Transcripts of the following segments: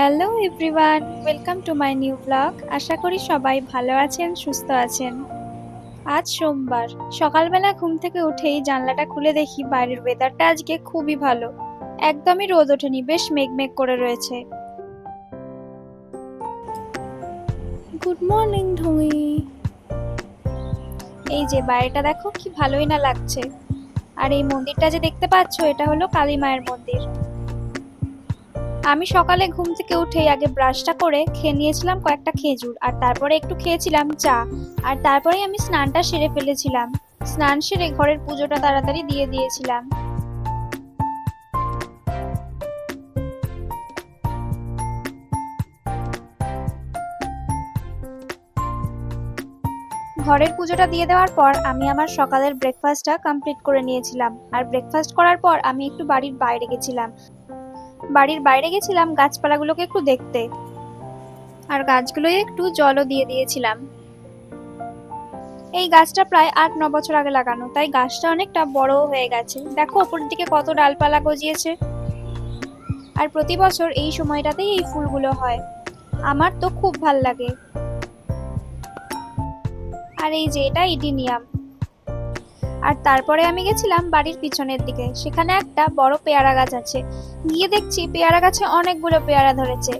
Hello everyone, welcome to my new blog. আশা করি সবাই ভালো আছেন, সুস্থ আছেন। আজ সোমবার। সকালবেলা ঘুম থেকে উঠেই জানলাটা খুলে দেখি বাইরের ওয়েদারটা আজকে খুবই ভালো। একদমই রোদ ওঠেনি, বেশ মেঘমেঘ করে রয়েছে। গুড মর্নিং, ঢুই। এই যে বাইরেটা দেখো, কি ভালোই না লাগছে। আর এই মন্দিরটা যে দেখতে পাচ্ছ, এটা হলো কালী মায়ের মন্দির। আমি সকালে ঘুম থেকে উঠেই আগে ব্রাশটা করে খেয়ে নিয়েছিলাম কয়েকটা খেজুর, আর তারপরে একটু খেয়েছিলাম চা, আর তারপরেই আমি স্নানটা সেরে ফেলেছিলাম। স্নান সেরে ঘরের পুজোটা তাড়াতাড়ি দিয়ে দিয়েছিলাম। ঘরের পুজোটা দিয়ে দেওয়ার পর আমি আমার সকালের ব্রেকফাস্টটা কমপ্লিট করে নিয়েছিলাম। আর ব্রেকফাস্ট করার পর আমি একটু বাড়ির বাইরে গেছিলাম। বাড়ির বাইরে গেছিলাম, গাছপালাগুলোকে একটু দেখতে। আর গাছগুলোয় একটু জলও দিয়ে দিয়েছিলাম। এই গাছটা প্রায় আট, ন বছর আগে লাগানো, তাই গাছটা অনেকটা বড় হয়ে গেছে। দেখো, ওপরের দিকে কত ডালপালা গজিয়েছে। আর প্রতি বছর এই সময়টাতেই এই ফুলগুলো হয়। আমার তো খুব ভালো লাগে। আর এই যে, এটা ইডিনিয়াম। আর তারপরে আমি গেছিলাম বাড়ির পিছনের দিকে। সেখানে একটা বড় পেয়ারা গাছ আছে। গিয়ে দেখছি পেয়ারা গাছে অনেকগুলো পেয়ারা ধরেছে।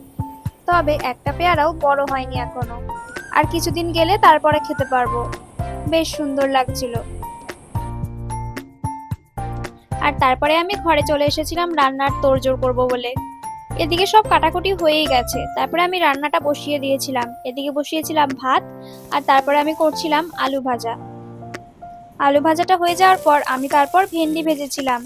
তবে একটা পেয়ারাও বড় হয়নি এখনও। আর কিছুদিন গেলে তারপরে খেতে পারব। বেশ সুন্দর লাগছিল। আর তারপরে আমি ঘরে চলে এসেছিলাম রান্নার তোড়জোড় করব বলে। এদিকে সব কাটাকুটি হয়েই গেছে। তারপরে আমি রান্নাটা বসিয়ে দিয়েছিলাম। এদিকে বসিয়েছিলাম ভাত আর তারপরে আমি করছিলাম আলু ভাজা। আলু ভাজাটা হয়ে যাওয়ার পর আমি তারপর ভেন্ডি ভেজেছিলাম।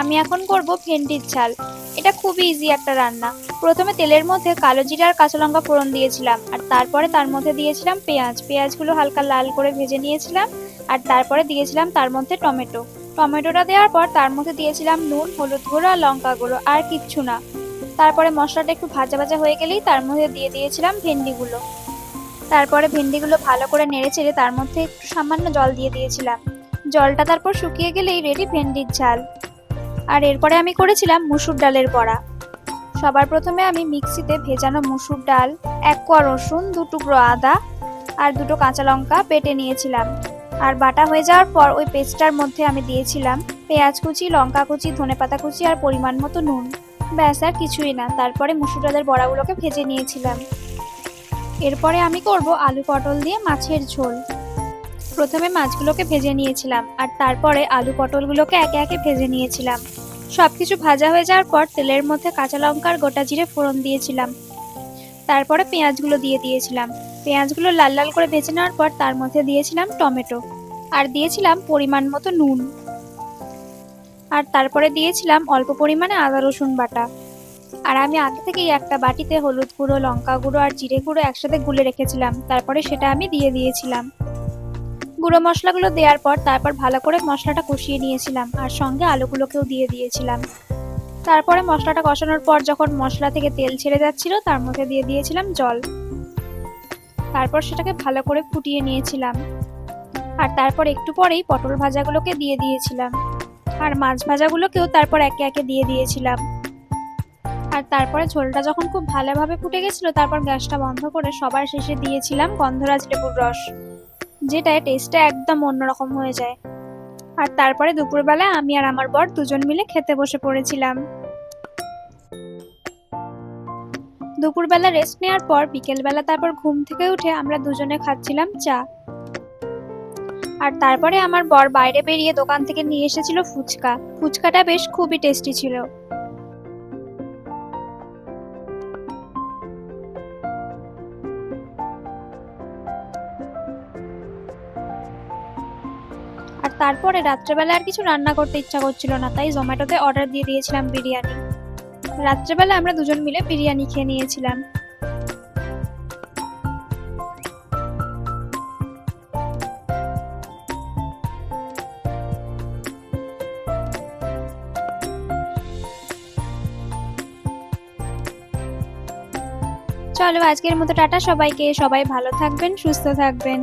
আমি এখন করব ভেন্ডির ঝাল। এটা খুবই ইজি একটা রান্না। প্রথমে তেলের মধ্যে কালো জিরা আর কাঁচা লঙ্কা ফোড়ন দিয়েছিলাম। আর তারপরে তার মধ্যে দিয়েছিলাম পেঁয়াজ। পেঁয়াজগুলো হালকা লাল করে ভেজে নিয়েছিলাম। আর তারপরে দিয়েছিলাম তার মধ্যে টমেটো। টমেটোটা দেওয়ার পর তার মধ্যে দিয়েছিলাম নুন, হলুদ গুঁড়ো আর লঙ্কা গুঁড়ো আর কিচ্ছু না। তারপরে মশলাটা একটু ভাজা ভাজা হয়ে গেলেই তার মধ্যে দিয়ে দিয়েছিলাম ভেন্ডিগুলো। তারপরে ভেন্ডিগুলো ভালো করে নেড়ে চেড়ে তার মধ্যে একটু সামান্য জল দিয়ে দিয়েছিলাম। জলটা তারপর শুকিয়ে গেলেই রেডি ভেন্ডির ঝাল। আর এরপরে আমি করেছিলাম মুসুর ডালের বড়া। সবার প্রথমে আমি মিক্সিতে ভেজানো মুসুর ডাল, এক কোয়া রসুন, দু টুকরো আদা আর দুটো কাঁচা লঙ্কা বেটে নিয়েছিলাম। আর বাটা হয়ে যাওয়ার পর ওই পেস্টটার মধ্যে আমি দিয়েছিলাম পেঁয়াজ কুচি, লঙ্কা কুচি ধনেপাতা কুচি আর পরিমাণ মতো নুন। ব্যাস, আর কিছুই না। তারপরে মুসুর ডালের বড়াগুলোকে ভেজে নিয়েছিলাম। এরপরে আমি করব আলু পটল দিয়ে মাছের ঝোল। প্রথমে মাছগুলোকে ভেজে নিয়েছিলাম আর তারপরে আলু পটলগুলোকে একে একে ভেজে নিয়েছিলাম। সবকিছু ভাজা হয়ে যাওয়ার পর তেলের মধ্যে কাঁচা লঙ্কার গোটা জিরে ফোড়ন দিয়েছিলাম। তারপরে পেঁয়াজগুলো দিয়ে দিয়েছিলাম। পেঁয়াজগুলো লাল লাল করে ভেজে নেওয়ার পর তার মধ্যে দিয়েছিলাম টমেটো আর দিয়েছিলাম পরিমাণ মতো নুন। আর তারপরে দিয়েছিলাম অল্প পরিমাণে আদা, রসুন বাটা। আর আমি আগে থেকেই একটা বাটিতে হলুদ গুঁড়ো, লঙ্কা গুঁড়ো আর জিরে গুঁড়ো একসাথে গুলে রেখেছিলাম। তারপরে সেটা আমি দিয়ে দিয়েছিলাম। গুঁড়ো মশলাগুলো দেওয়ার পর তারপর ভালো করে মশলাটা কষিয়ে নিয়েছিলাম আর সঙ্গে আলুগুলোকেও দিয়ে দিয়েছিলাম। তারপরে মশলাটা কষানোর পর যখন মশলা থেকে তেল ছেড়ে যাচ্ছিল, তার মধ্যে দিয়ে দিয়েছিলাম জল। তারপর সেটাকে ভালো করে ফুটিয়ে নিয়েছিলাম। আর তারপর একটু পরেই পটল ভাজাগুলোকে দিয়ে দিয়েছিলাম। আর মাছ ভাজাগুলোকেও তারপর একে একে দিয়ে দিয়েছিলাম। আর তারপরে ঝোলটা যখন খুব ভালোভাবে ফুটে গেছিল, তারপর গ্যাসটা বন্ধ করে সবার শেষে দিয়েছিলাম গন্ধরাজ লেবুর রস। যেটায় টেস্টটা একদম অন্যরকম হয়ে যায়। আর তারপরে দুপুরবেলা আমি আর আমার বর দুজন মিলে খেতে বসে পড়েছিলাম। দুপুরবেলা রেস্ট নেওয়ার পর বিকেলবেলা তারপর ঘুম থেকে উঠে আমরা দুজনে খাচ্ছিলাম চা। আর তারপরে আমার বর বাইরে বেরিয়ে দোকান থেকে নিয়ে এসেছিল ফুচকা। ফুচকাটা বেশ খুবই টেস্টি ছিল। আর তারপরে রাত্রেবেলা আর কিছু রান্না করতে ইচ্ছা করছিল না, তাই জোম্যাটোতে অর্ডার দিয়ে দিয়েছিলাম বিরিয়ানি। রাত্রেবেলা আমরা দুজন মিলে বিরিয়ানি খেয়ে নিয়েছিলাম। চলো আজকের মতো টাটা সবাইকে, সবাই ভালো থাকবেন, সুস্থ থাকবেন।